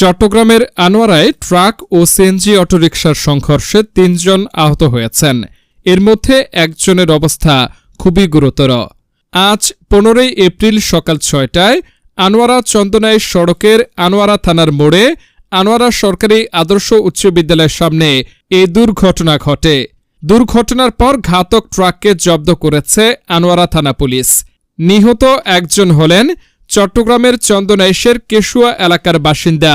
চট্টগ্রামের আনোয়ারায় ট্রাক ও সিএনজি অটোরিকশার সংঘর্ষে তিনজন আহত হয়েছেন। এর মধ্যে একজনের অবস্থা খুবই গুরুতর। আজ পনেরোই এপ্রিল সকাল ছয়টায় আনোয়ারা চন্দনাই সড়কের আনোয়ারা থানার মোড়ে আনোয়ারা সরকারি আদর্শ উচ্চ বিদ্যালয়ের সামনে এই দুর্ঘটনা ঘটে। দুর্ঘটনার পর ঘাতক ট্রাককে জব্দ করেছে আনোয়ারা থানা পুলিশ। নিহত একজন হলেন চট্টগ্রামের চন্দনাইশের কেশুয়া এলাকার বাসিন্দা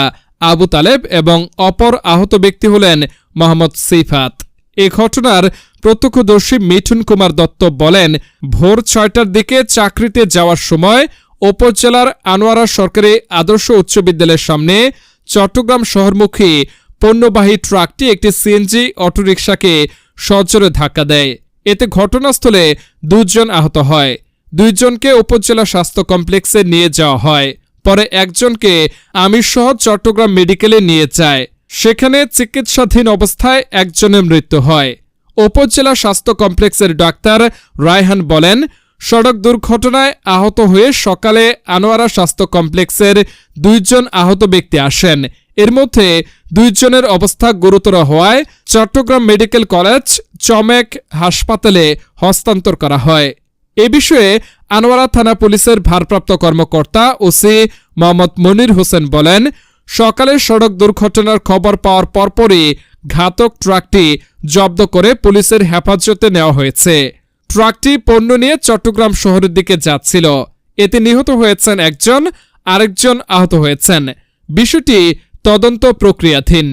আবু তালেব এবং অপর আহত ব্যক্তি হলেন মোহাম্মদ সিফাত। এ ঘটনার প্রত্যক্ষদর্শী মিঠুন কুমার দত্ত বলেন, ভোর ছয়টার দিকে চাকরিতে যাওয়ার সময় উপজেলার আনোয়ারা সরকারি আদর্শ উচ্চ বিদ্যালয়ের সামনে চট্টগ্রাম শহরমুখী পণ্যবাহী ট্রাকটি একটি সিএনজি অটোরিকশাকে সজোরে ধাক্কা দেয়। এতে ঘটনাস্থলে দুজন আহত হয়। দুইজনকে উপজেলা স্বাস্থ্য কমপ্লেক্সে নিয়ে যাওয়া হয়। পরে একজনকে আমিরসহ চট্টগ্রাম মেডিকেলে নিয়ে যায়। সেখানে চিকিৎসাধীন অবস্থায় একজনের মৃত্যু হয়। উপজেলা স্বাস্থ্য কমপ্লেক্সের ডাক্তার রায়হান বলেন, সড়ক দুর্ঘটনায় আহত হয়ে সকালে আনোয়ারা স্বাস্থ্য কমপ্লেক্সের দুইজন আহত ব্যক্তি আসেন। এর মধ্যে দুইজনের অবস্থা গুরুতর হওয়ায় চট্টগ্রাম মেডিকেল কলেজ চমেক হাসপাতালে হস্তান্তর করা হয়। এ বিষয়ে আনোয়ারা থানা পুলিশের ভারপ্রাপ্ত কর্মকর্তা ওসি মোহাম্মদ মনির হোসেন বলেন, সকালে সড়ক দুর্ঘটনার খবর পাওয়ার পরপরই ঘাতক ট্রাকটি জব্দ করে পুলিশের হেফাজতে নেওয়া হয়েছে। ট্রাকটি পণ্য নিয়ে চট্টগ্রাম শহরের দিকে যাচ্ছিল। এতে নিহত হয়েছেন একজন, আরেকজন আহত হয়েছেন। বিষয়টি তদন্ত প্রক্রিয়াধীন।